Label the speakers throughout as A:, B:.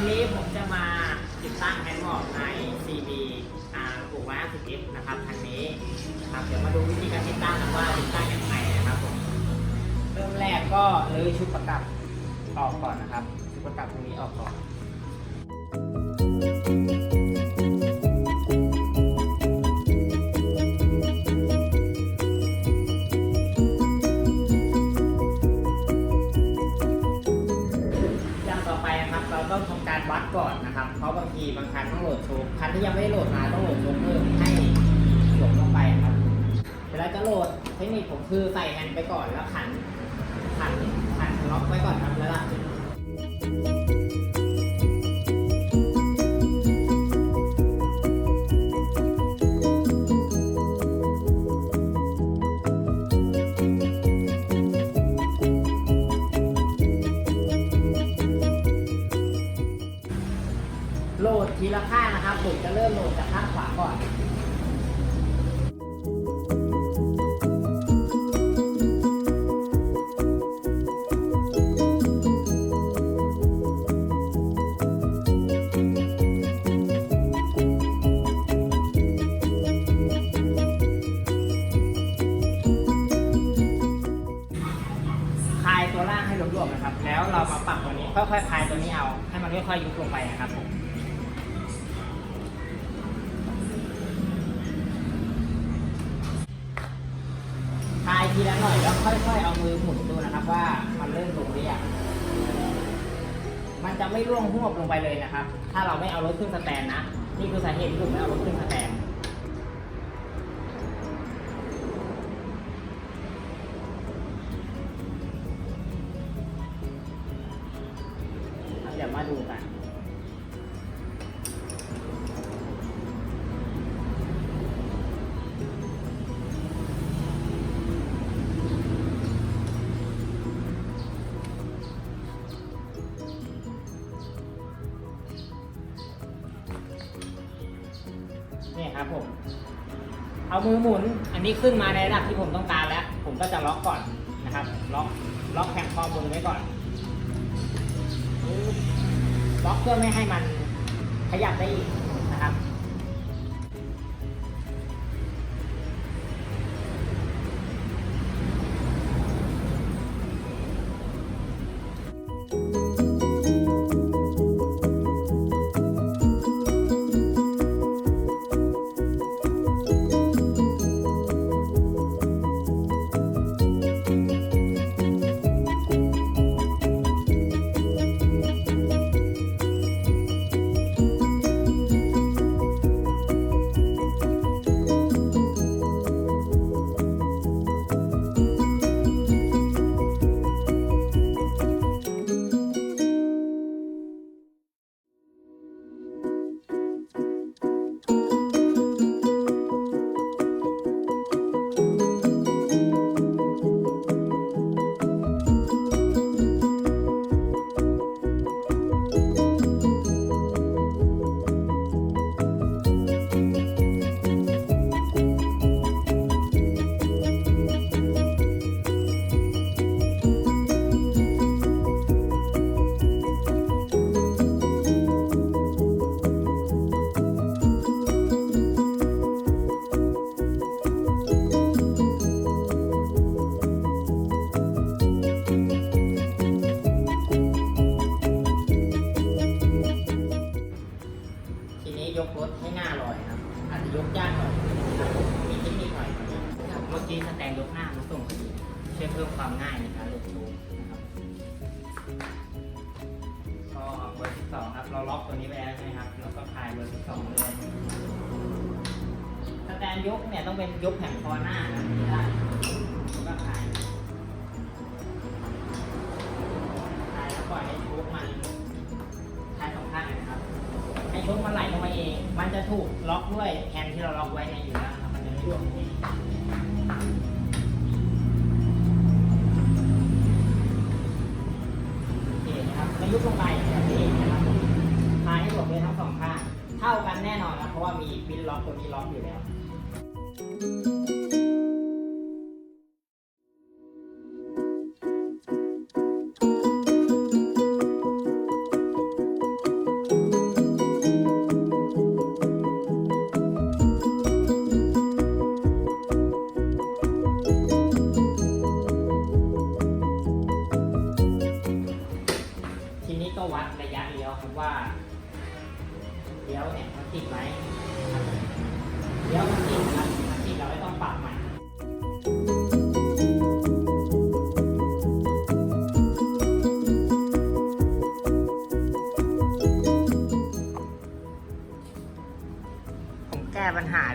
A: วันนี้ผมจะมาติดตั้งแฮนด์บอร์ใน CB อ่าปลูกไว้50 f นะครับคันนี้นะครับเดี๋ยวมาดูวิธีการติดตั้งกันว่าติดตั้งยังไงนะครับผมเริ่มแรกก็เลยชุดประกับออกก่อนนะครับ ชุดประกับตรงนี้ออกก่อน นิคผมคือใส่แฮนด์ไปก่อนแล้วขันขันขันล็อกไว้ก่อนครับแล้วล่ะโหลดทีละข้างนะครับผมจะเริ่มโหลดจาก ค่อยๆคลายตัวนี้เอา ให้มันค่อยๆยุบลงไปนะครับผมคลายทีละหน่อยแล้วค่อยๆเอามือหมุนดูนะครับว่ามันเริ่มลงหรือยังมันจะไม่ร่วงหวบลงไปเลยนะครับ ถ้าเราไม่เอารถขึ้นสแตนนะ นี่คือสาเหตุที่ผมไม่เอารถขึ้นสแตน เอามือหมุน อันนี้ขึ้นมาในระดับที่ผมต้องการแล้ว ผมก็จะล็อกก่อนนะครับ ล็อก ล็อกแผงคอบนไว้ก่อน ล็อกเพื่อไม่ให้มันขยับได้อีก 12ครับ เราล็อกตัวนี้ไว้แล้วใช่ไหมครับ เราก็คลายเบอร์12เลยสแตนยกเนี่ยต้องเป็นยกแผ่นคอหน้านะไม่ได้แล้วก็คลายคลายแล้วปล่อยให้ชคมันคลายสองข้างนะครับ ให้ชุดมันไหลลงมาเอง มันจะถูกล็อกด้วยแฮนด์ที่เราล็อกไว้ในอยู่แล้วครับ มันจะไม่ร่วงเองโอเคนะครับยุบลงไป เท่ากันแน่นอนนะเพราะว่ามีบินล็อกตัวนี้ล็อกอยู่แล้ว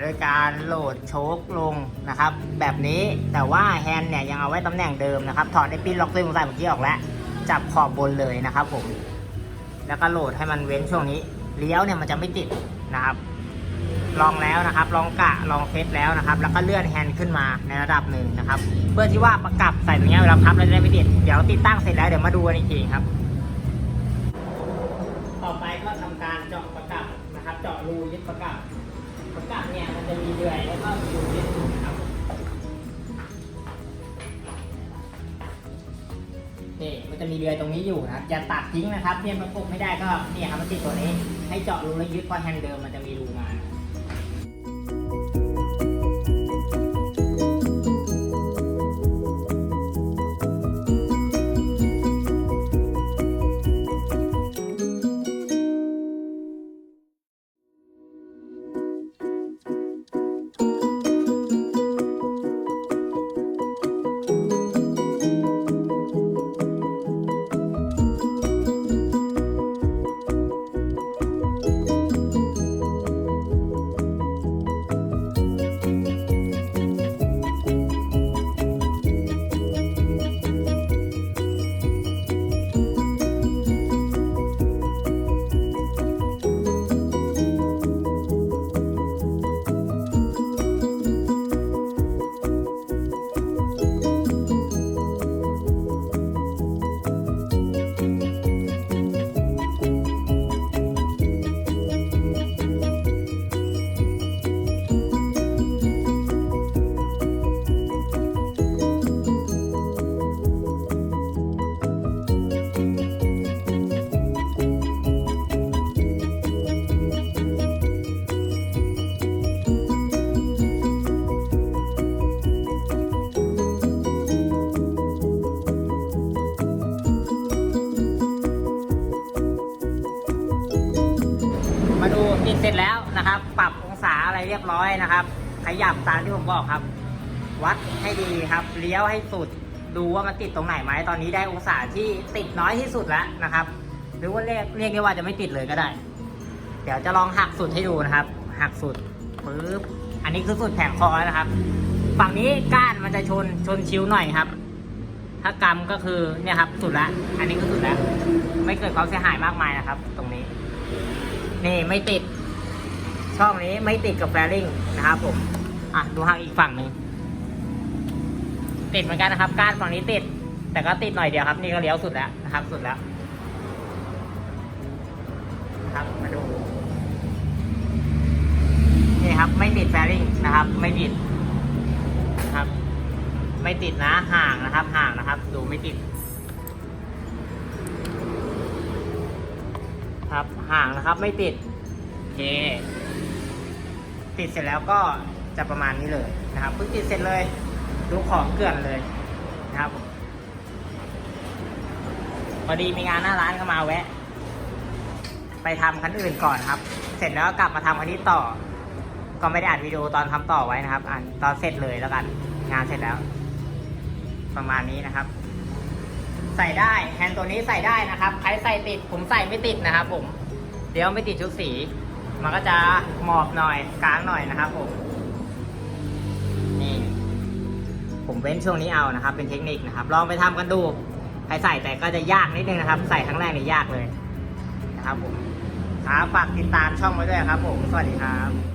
A: โดยการโหลดโชคลงนะครับ แบบนี้แต่ว่าแฮนด์เนี่ยยังเอาไว้ตำแหน่งเดิมนะครับ ถอดไอ้ปิ้นล็อกเส้นของสายเมื่อกี้ออกแล้ว จับขอบบนเลยนะครับผม แล้วก็โหลดให้มันเว้นช่วงนี้ เลี้ยวเนี่ยมันจะไม่ติดนะครับ ลองแล้วนะครับ ลองกะ ลองเทสแล้วนะครับ แล้วก็เลื่อนแฮนด์ขึ้นมาในระดับหนึ่งนะครับ เพื่อที่ว่าประกับใส่ตรงเนี้ยเวลาพับแล้วจะได้ไม่ติด เดี๋ยวติดตั้งเสร็จแล้วเดี๋ยวมาดูกันอีกทีครับ ต่อไปก็ทำการเจาะประกับนะครับ เจาะรูยึดประกับ ประกับเนี่ยมันจะมีเดือยแล้วก็มีรูยึดนะครับ นี่มันจะมีเดือยตรงนี้อยู่นะครับอย่าตัดทิ้งนะครับเนี่ยนปุกไม่ได้ก็เนี่ยครับมันติดตัวนี้ ให้เจาะรูแล้วยึดพอแฮนด์เดิมมันจะมีรูมา มาดูติดเสร็จแล้วนะครับ ปรับองศาอะไรเรียบร้อยนะครับ ขยับตามที่ผมบอกครับ วัดให้ดีครับเลี้ยวให้สุด ดูว่ามันติดตรงไหนไหมตอนนี้ได้องศาที่ติดน้อยที่สุดแล้วนะครับ หรือว่าเรียกเรียกได้ว่าจะไม่ติดเลยก็ได้ เดี๋ยวจะลองหักสุดให้ดูนะครับ หักสุดปึ๊บอันนี้คือสุดแผงคอนะครับ ฝั่งนี้ก้านมันจะชนชนชิวหน่อยครับ ถ้ากำก็คือเนี่ยครับสุดละ อันนี้ก็สุดแล้วไม่เกิดความเสียหายมากมายนะครับ ตรงนี้ นี่ไม่ติด ช่องนี้ไม่ติดกับแฟริงนะครับผม อะดูห่างอีกฝั่งหนึ่งติดเหมือนกันนะครับ ก้านฝั่งนี้ติด แต่ก็ติดหน่อยเดียวครับ นี่ก็เลี้ยวสุดแล้วนะครับ สุดแล้วนะครับมาดูนี่ครับ ไม่ติดแฟริงนะครับ ไม่ติดนะครับ ไม่ติดนะห่างนะครับ ห่างนะครับ ดูไม่ติด ครับห่างนะครับไม่ติดโอเคติดเสร็จแล้วก็จะประมาณนี้เลยนะครับเพิ่งติดเสร็จเลย ดูของเกลื่อนเลยนะครับพอดีมีงานหน้าร้านเข้ามาแวะ ไปทำคันอื่นก่อนครับ เสร็จแล้วกลับมาทำคันนี้ต่อ ก็ไม่ได้อัดวิดีโอตอนทำต่อไว้นะครับอ่านตอนเสร็จเลยแล้วกัน งานเสร็จแล้ว ประมาณนี้นะครับ ใส่ได้แฮนด์ตัวนี้ใส่ได้นะครับใครใส่ติดผมใส่ไม่ติดนะครับผม เดี๋ยวไม่ติดชุดสี มันก็จะหมอบหน่อยกลางหน่อยนะครับผมนี่ผมเว้นช่วงนี้เอานะครับ เป็นเทคนิคนะครับ ลองไปทำกันดูใครใส่แต่ก็จะยากนิดนึงนะครับ ใส่ครั้งแรกนี่ยากเลยนะครับผมครับฝากติดตามช่องไว้ด้วยครับผม สวัสดีครับ